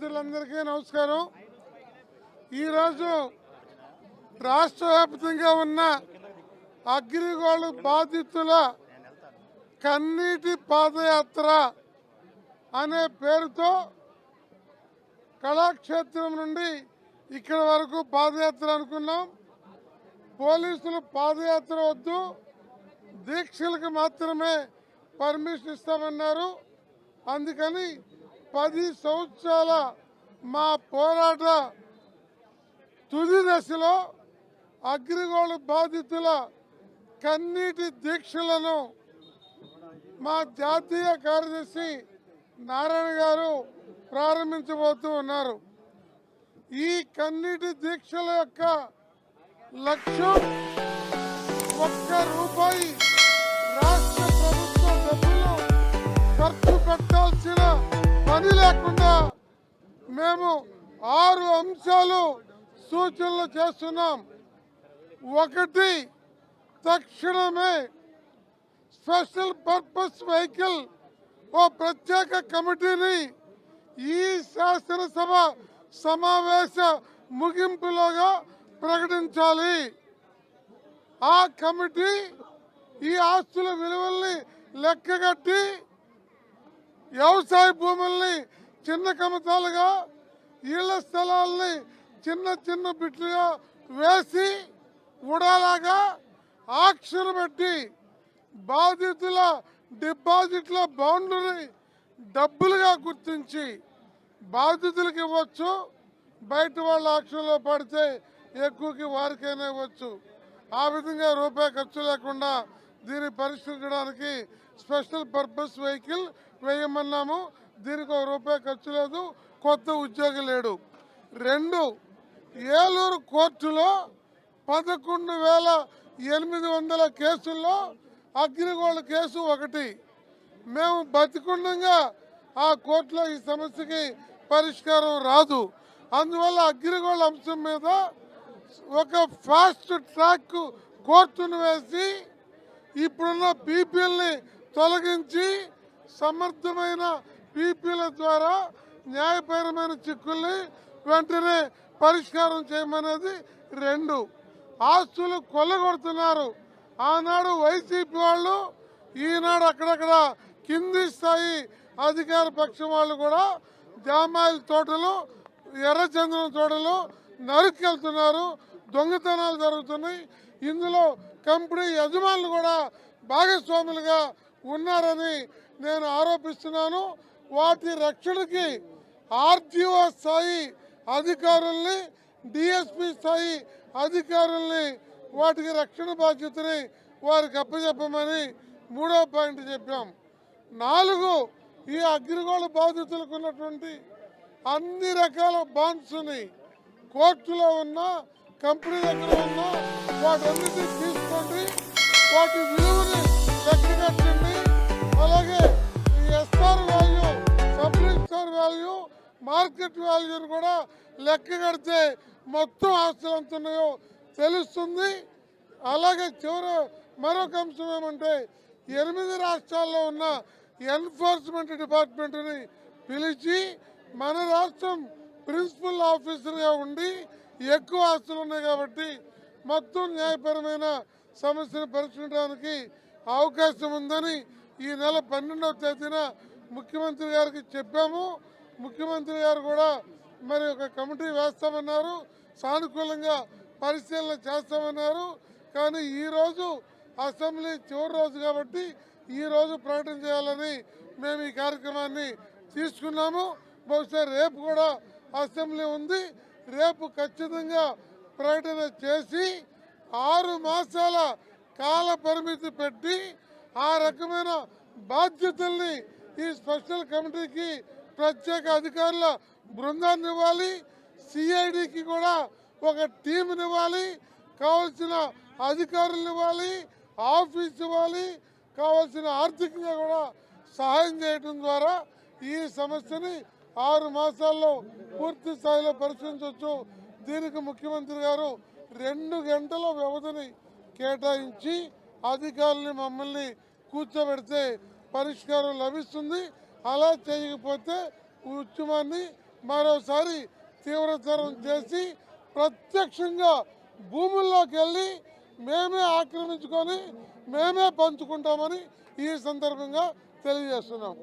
మిత్రులందరికీ నమస్కారం. ఈరోజు రాష్ట్ర వ్యాప్తంగా ఉన్న అగ్రిగోల్డ్ బాధితుల కన్నీటి పాదయాత్ర అనే పేరుతో కళాక్షేత్రం నుండి ఇక్కడ వరకు పాదయాత్ర అనుకున్నాం. పోలీసులు పాదయాత్ర వద్దు దీక్షలకు మాత్రమే పర్మిషన్ ఇస్తామన్నారు. అందుకని పది సంవత్సరాల మా పోరాట తుది దశలో అగ్రిగోళ బాధితుల కన్నీటి దీక్షలను మా జాతీయ కార్యదర్శి నారాయణ గారు ప్రారంభించబోతూ ఉన్నారు. ఈ కన్నీటి దీక్షల యొక్క లక్ష్యం ఒక్క రూపాయి అంశాలు సూచనలు చేస్తున్నాం. ఒకటి తక్షణమే స్పెషల్ పర్పస్ వెహికల్ ఓ ప్రత్యేక కమిటీని ఈ శాసనసభ సమావేశ ముగింపులోగా ప్రకటించాలి. ఆ కమిటీ ఈ ఆస్తుల విలువల్ని లెక్కగట్టి వ్యవసాయ భూముల్ని చిన్న కమతాలుగా ఇళ్ళ స్థలాల్ని చిన్న చిన్న బిట్లుగా వేసి ఉడాలాగా ఆక్షన్ పెట్టి బాధితుల డిపాజిట్ల బాండ్లని డబ్బులుగా గుర్తించి బాధితులకు ఇవ్వచ్చు. బయట వాళ్ళ ఆక్షన్లో పడితే ఎక్కువకి వారికైనా ఇవ్వచ్చు. ఆ విధంగా రూపాయి ఖర్చు లేకుండా దీన్ని పరిష్కరించడానికి స్పెషల్ పర్పస్ వెహికల్ వేయమన్నాము. దీనికి ఒక రూపాయి ఖర్చు లేదు. కొత్త ఉద్యోగి లేడు. రెండు ఏలూరు కోర్టులో పదకొండు వేల ఎనిమిది వందల కేసుల్లో అగ్నిగోళ కేసు ఒకటి. మేము బతికుండగా ఆ కోర్టులో ఈ సమస్యకి పరిష్కారం రాదు. అందువల్ల అగ్నిగోళ అంశం మీద ఒక ఫాస్ట్ ట్రాక్ కోర్టును వేసి ఇప్పుడున్న పీపీఎల్ని తొలగించి సమర్థమైన పీపీల ద్వారా న్యాయపరమైన చిక్కుల్ని వెంటనే పరిష్కారం చేయమనేది రెండు. ఆస్తులు కొల్లగొడుతున్నారు. ఆనాడు వైసీపీ వాళ్ళు ఈనాడు అక్కడక్కడ కింది స్థాయి అధికార పక్షం వాళ్ళు కూడా జామాయిల తోటలు ఎర్రచంద్రం తోటలు నరుకెళ్తున్నారు దొంగతనాలు జరుగుతున్నాయి. ఇందులో కంపెనీ యజమానులు కూడా భాగస్వాములుగా ఉన్నారని నేను ఆరోపిస్తున్నాను. వాటి రక్షణకి ఆర్టీఓ స్థాయి అధికారుల్ని డిఎస్పి స్థాయి అధికారుల్ని వాటికి రక్షణ బాధ్యతని వారికి అప్పచెప్పమని మూడో పాయింట్ చెప్పాం. నాలుగు ఈ అగ్రిగోళ బాధితులకు ఉన్నటువంటి అన్ని రకాల బాండ్స్ని కోర్టులో ఉన్న కంపెనీ దగ్గర ఉన్న వాటన్నిటిని తీసుకోండి వాటి విలువని లెక్కగట్టండి అలాగే ఈ ఎస్ఆర్ మార్కెట్ వాల్యూని కూడా లెక్క కడితే మొత్తం ఆస్తులు ఎంత ఉన్నాయో తెలుస్తుంది. అలాగే చివరి మరొక అంశం ఏమంటే ఎనిమిది రాష్ట్రాల్లో ఉన్న ఎన్ఫోర్స్మెంట్ డిపార్ట్మెంట్ని పిలిచి మన రాష్ట్రం ప్రిన్సిపల్ ఆఫీసర్గా ఉండి ఎక్కువ ఆస్తులు ఉన్నాయి కాబట్టి మొత్తం న్యాయపరమైన సమస్యను పరిష్కరించడానికి అవకాశం ఉందని ఈ నెల పన్నెండవ తేదీన ముఖ్యమంత్రి గారికి చెప్పాము. ముఖ్యమంత్రి గారు కూడా మరి ఒక కమిటీ వేస్తామన్నారు సానుకూలంగా పరిశీలన చేస్తామన్నారు. కానీ ఈరోజు అసెంబ్లీ చివరి రోజు కాబట్టి ఈ రోజు ప్రకటన చేయాలని మేము ఈ కార్యక్రమాన్ని తీసుకున్నాము. బహుశా రేపు కూడా అసెంబ్లీ ఉంది. రేపు ఖచ్చితంగా ప్రకటన చేసి ఆరు మాసాల కాల పరిమితి పెట్టి ఆ రకమైన బాధ్యతల్ని ఈ స్పెషల్ కమిటీకి ప్రత్యేక అధికారుల బృందాన్ని ఇవ్వాలి. సిఐడికి కూడా ఒక టీంని ఇవ్వాలి. కావాల్సిన అధికారులను ఇవ్వాలి. ఆఫీస్ ఇవ్వాలి. కావాల్సిన ఆర్థికంగా కూడా సహాయం చేయడం ద్వారా ఈ సమస్యని ఆరు మాసాల్లో పూర్తి స్థాయిలో పరిశీలించవచ్చు దీనికి ముఖ్యమంత్రి గారు రెండు గంటల వ్యవధిని కేటాయించి అధికారుల్ని మమ్మల్ని కూర్చోబెడితే పరిష్కారం లభిస్తుంది. అలా చేయకపోతే ఉద్యమాన్ని మరోసారి తీవ్రతరం చేసి ప్రత్యక్షంగా భూముల్లోకి వెళ్ళి మేమే ఆక్రమించుకొని మేమే పంచుకుంటామని ఈ సందర్భంగా తెలియజేస్తున్నాం.